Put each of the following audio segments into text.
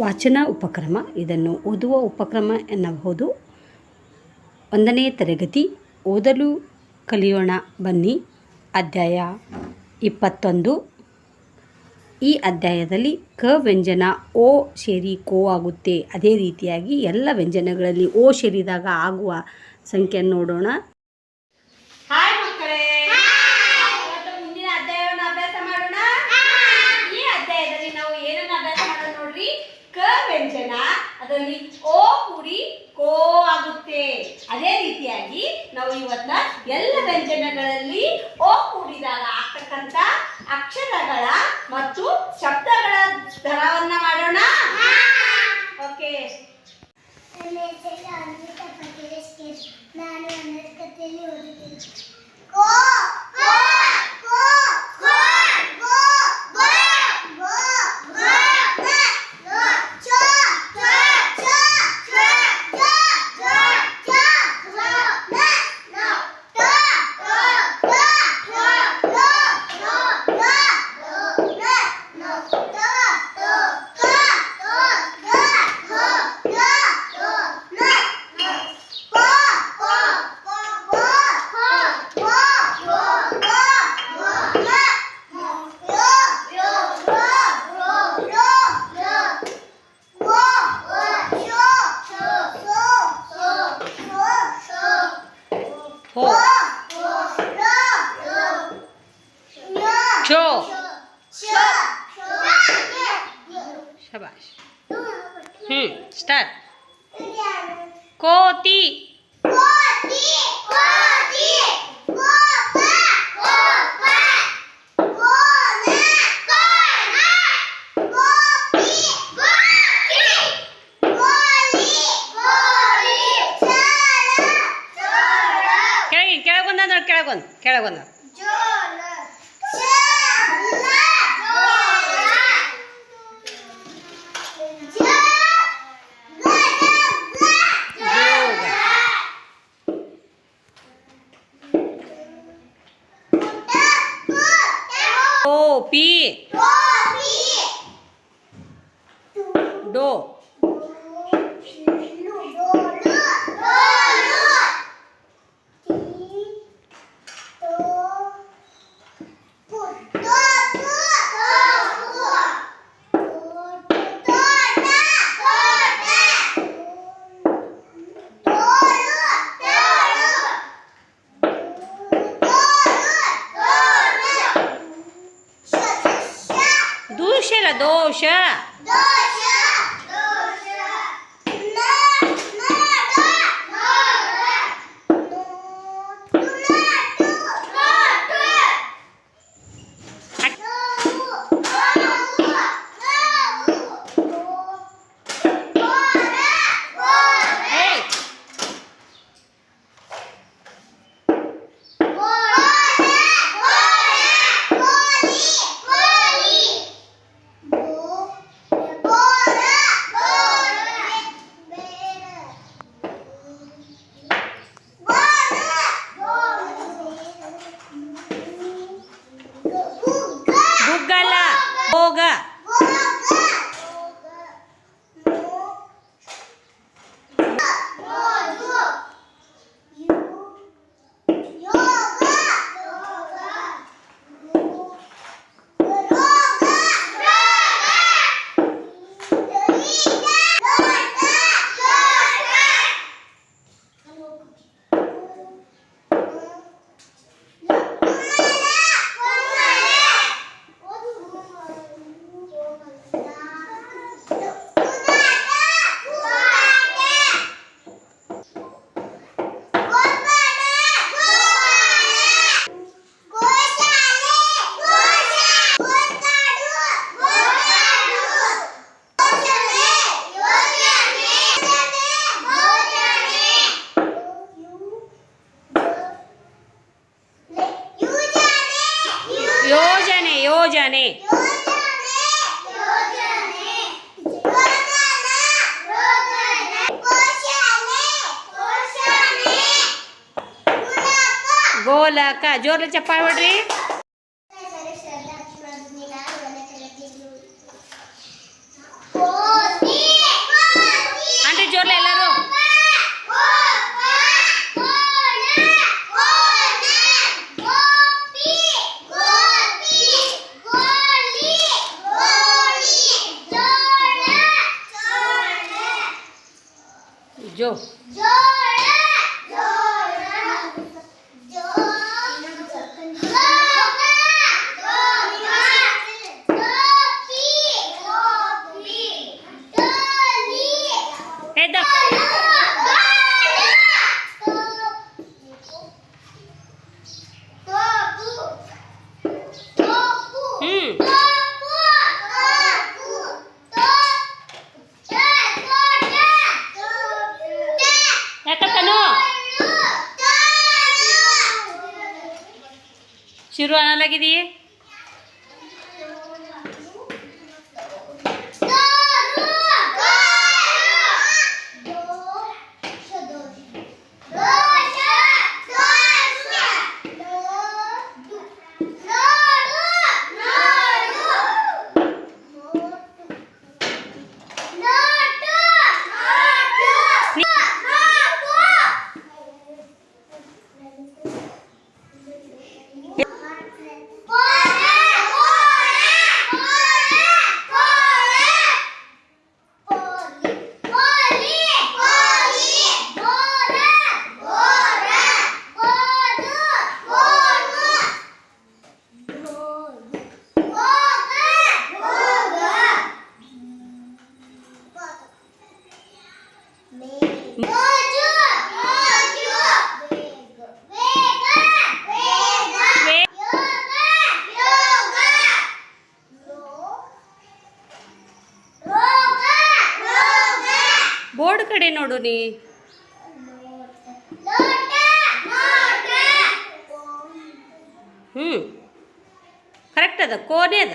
ವಾಚನ ಉಪಕ್ರಮ. ಇದನ್ನು ಓದುವ ಉಪಕ್ರಮ ಎನ್ನಬಹುದು. ಒಂದನೇ ತರಗತಿ, ಓದಲು ಕಲಿಯೋಣ ಬನ್ನಿ. ಅಧ್ಯಾಯ ಇಪ್ಪತ್ತೊಂದು. ಈ ಅಧ್ಯಾಯದಲ್ಲಿ ಕ ವ್ಯಂಜನ ಓ ಸೇರಿ ಕೋ ಆಗುತ್ತೆ. ಅದೇ ರೀತಿಯಾಗಿ ಎಲ್ಲ ವ್ಯಂಜನಗಳಲ್ಲಿ ಓ ಸೇರಿದಾಗ ಆಗುವ ಸಂಖ್ಯೆಯನ್ನು ನೋಡೋಣ. ಕೋ ಆಗುತ್ತೆ. ಅದೇ ರೀತಿಯಾಗಿ ನಾವು ಇವತ್ತ ಎಲ್ಲ ವ್ಯಂಜನಗಳಲ್ಲಿ ಓ ಕೂಡಿದಾಗ ಆಗ್ತಕ್ಕಂಥ ಅಕ್ಷರಗಳ ಮತ್ತು ಶಬ್ದಗಳ ಕೆಳಗೊಂದ್ರೆ ಕೆಳಗೊಂದು ಕೆಳಗೊಂದು 오, 비. 多学。ಅವ್ರ ಚಪ್ಪಾಳೆ ಹೊಡ್ರಿ ಬೋರ್ಡ್ ಕಡೆ ನೋಡು ನೀ. ಹ್ಞೂ ಕರೆಕ್ಟ್ ಅದ ಕೋನೆ ಅದ.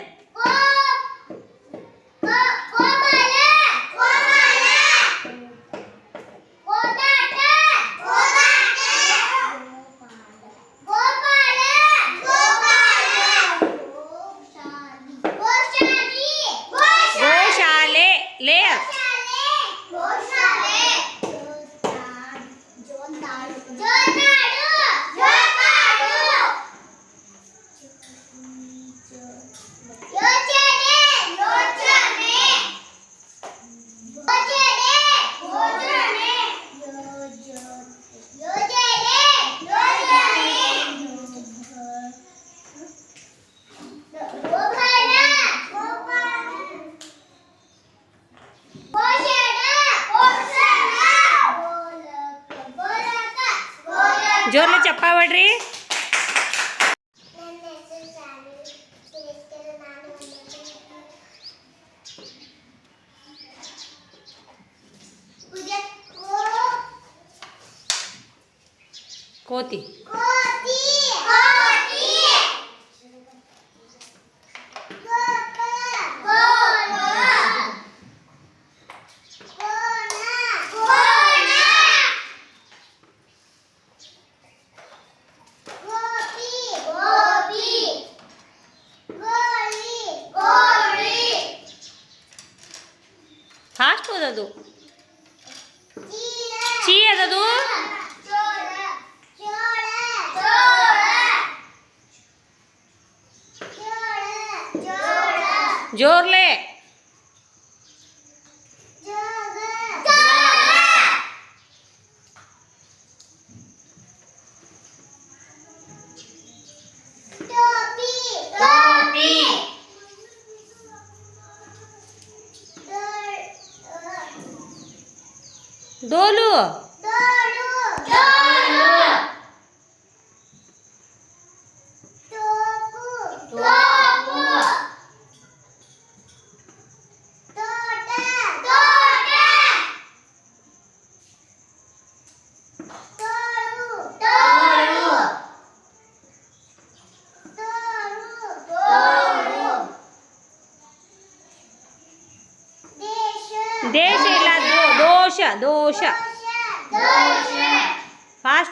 乐。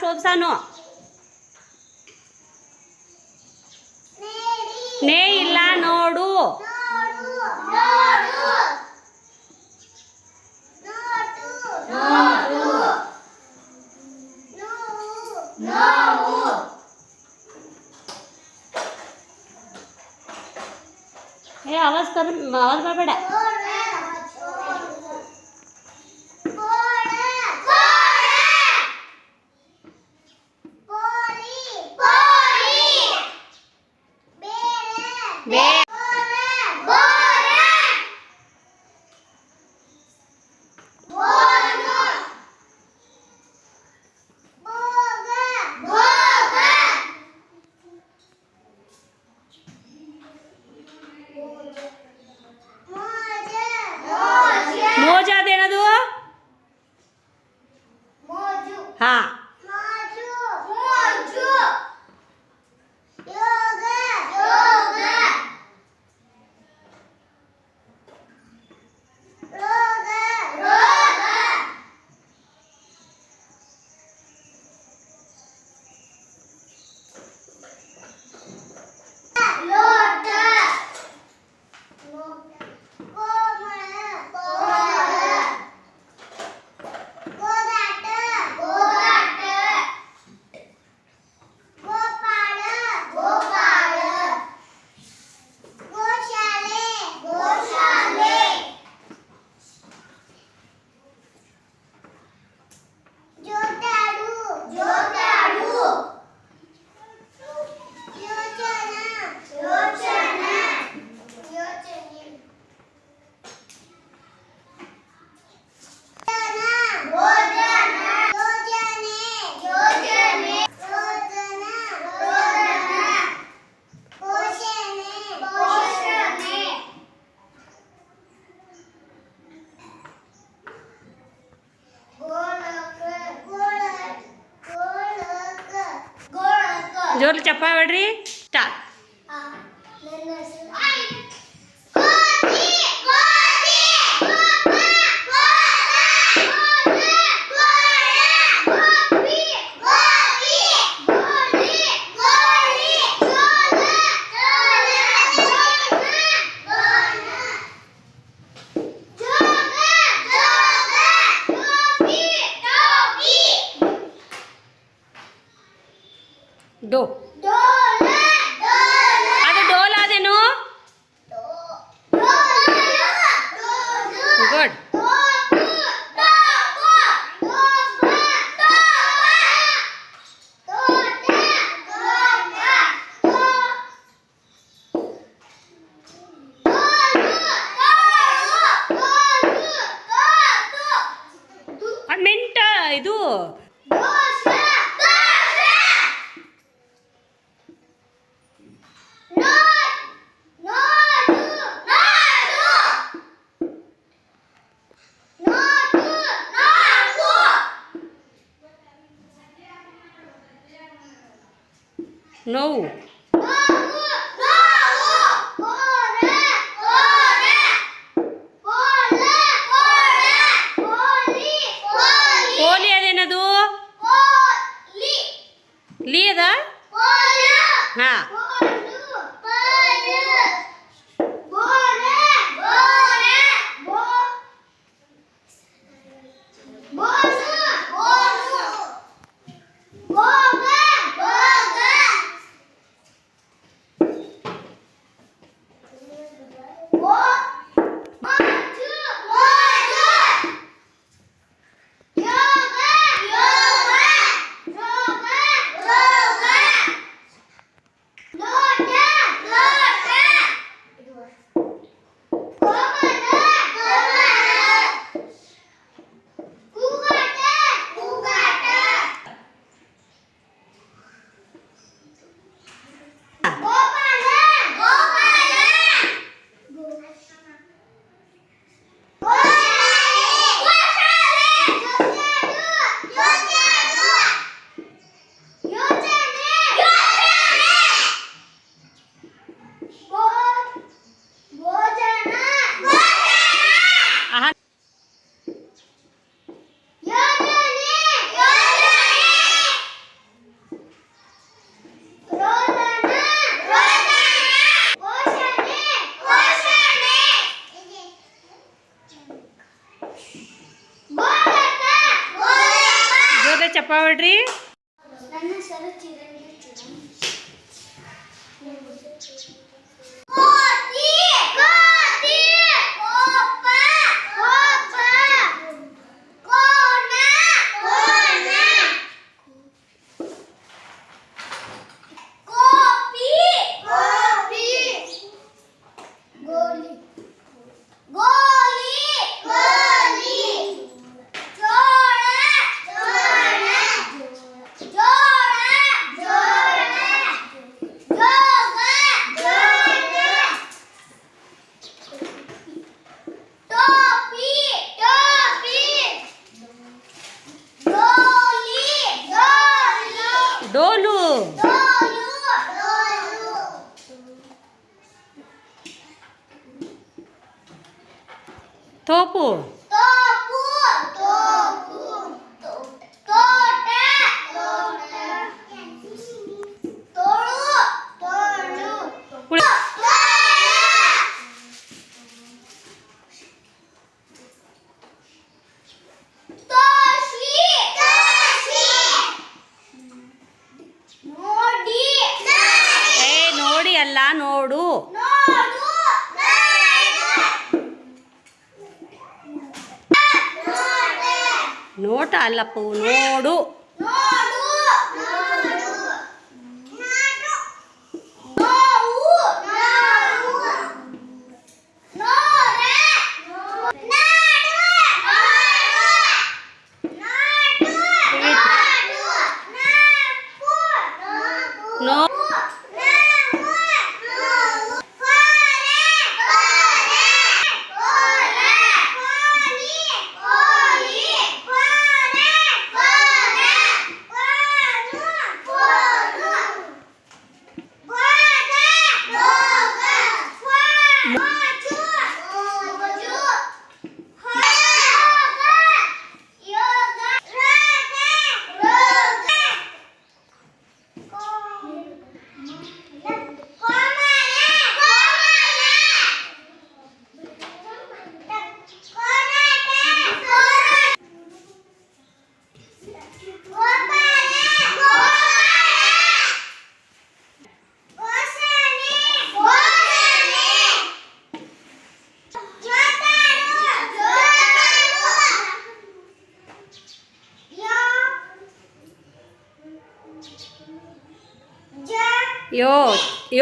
ಹೋಬ್ಸಾನು ನೇ ಇಲ್ಲ ನೋಡು. ಏ ಆವಾಜ್ ಕರ್ ಆವಾಜ್ ಬರಬೇಡ ಜೋರು ಚಪ್ಪ ಹೊಡ್ರಿ. ಸ್ಟಾರ್ಟ್. No. ಕುಳಿ ನೋಡಿ ಅಲ್ಲ ನೋಡು. ನೋಟ ಅಲ್ಲಪ್ಪ ನೋಡು. No.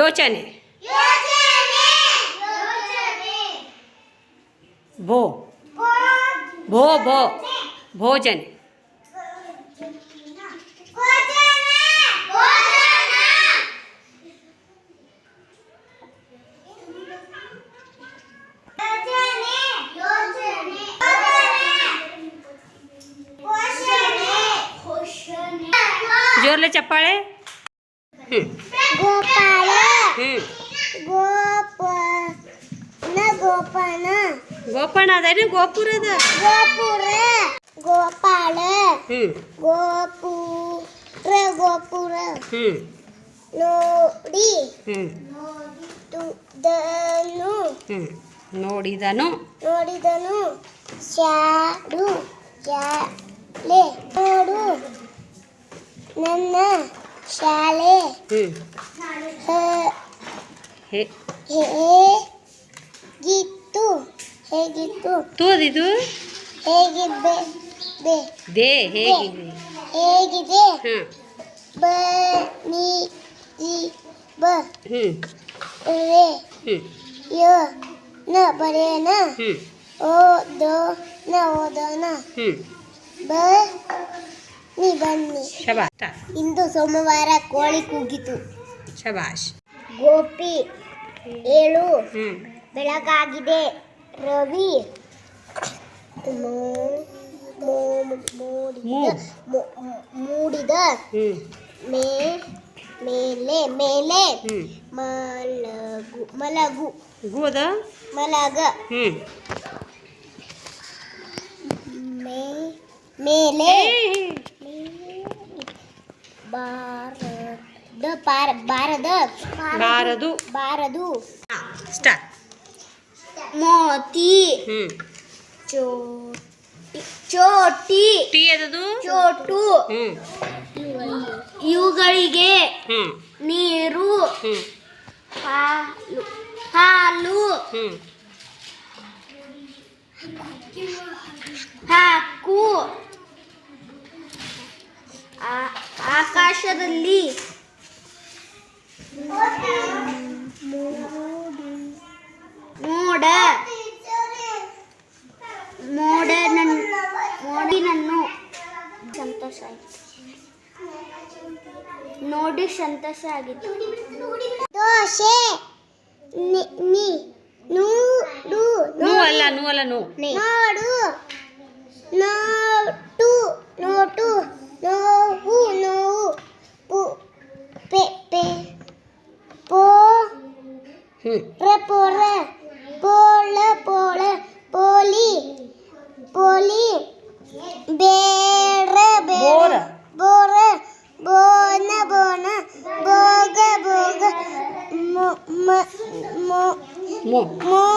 ಯೋಚನೆ ಯೋಚನೆ ಯೋಚನೆ ಭೋ ಭೋ ಭೋ ಭೋಜನೆ ಜೋರ್ಲೆ ಚಪ್ಪಾಳೆ ಹ್ಞೂ ಗೋಪಾಲ. ಗೋಪನ ಗೋಪಣ್ಣ ಅದೇನು ಗೋಪುರ ಅದ? ಗೋಪುರ ಗೋಪಾಲ. ಗೋಪುರ ಗೋಪುರ. ನೋಡಿ. ಹ್ಞೂ ನೋಡಿದನು. ನೋಡಿದನು. ಶಾಡು ನೋಡು ನನ್ನ ಶಾಲೆ. ಹೇಗಿತ್ತು? ಹೇಗಿತ್ತು? ತೋದಿದು ಹೇಗಿದ್ದೆ ದೇ ಹೇಗಿದೆ? ಹೇಗಿದೆ? ಬ ನೀ ಇ ಬ. ಹ್ಮ್. ರೇ. ಯ ನ ಬರೆಯನ. ಹ್ಮ್. ಓ ದೋ ನ ಹ್ಮ್. ಬ ನೀ ಬನ್ನಿ. ಶಬಾಷ್. ಇಂದು ಸೋಮವಾರ ಕೋಳಿ ಕೂಗಿತು. ಶಬಾಷ್. ಗೋಪಿ ಏಳು. ಬೆಳಗಾಗಿದೆ. ರವಿ. ಮೂಡಿದ ಮೂ- ಮೇಲೆ ಮೇಲೆ. ಮಲಗು ಮಲಗು. ಗೋದ ಮಲಗ. ಮೇಲೆ. ಬಾರದ. ಬಾರದ. ಬಾರದು ಬಾರದು ಹಾಂ ಸ್ಟಾರ್ಟ್. ಮೋತಿ. ಹ್ಮ್. ಚೋಟಿ. ಚೋಟಿ. ಟೀ ಅದದು ಚೋಟು. ಇವುಗಳಿಗೆ ಹ್ಮ್. ನೀರು. ಹಾಲು. ಹಾಲು. ಹಾಕು. ಆಕಾಶದಲ್ಲಿ. ಮೋಡ. ಮೋಡ ಮೋಡಿನನ್ನು. ಸಂತೋಷ ಆಯಿತು. ನೋಡಿ ಸಂತೋಷ ಆಗಿತ್ತು. ದೋಸೆ. ನೀ ನೂ ನೂಡು ನೂ ಅಲ್ಲ ನೂ ಅಲ್ಲ ನೂ ಮೋ ಮೋಜ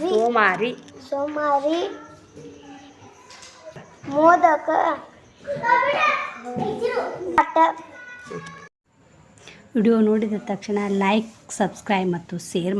ಸೋಮಾರಿ. ಸೋಮಾರಿ. ಮೋದಕ. ವಿಡಿಯೋ ನೋಡಿದ ತಕ್ಷಣ ಲೈಕ್ ಸಬ್ಸ್ಕ್ರೈಬ್ ಮತ್ತು ಶೇರ್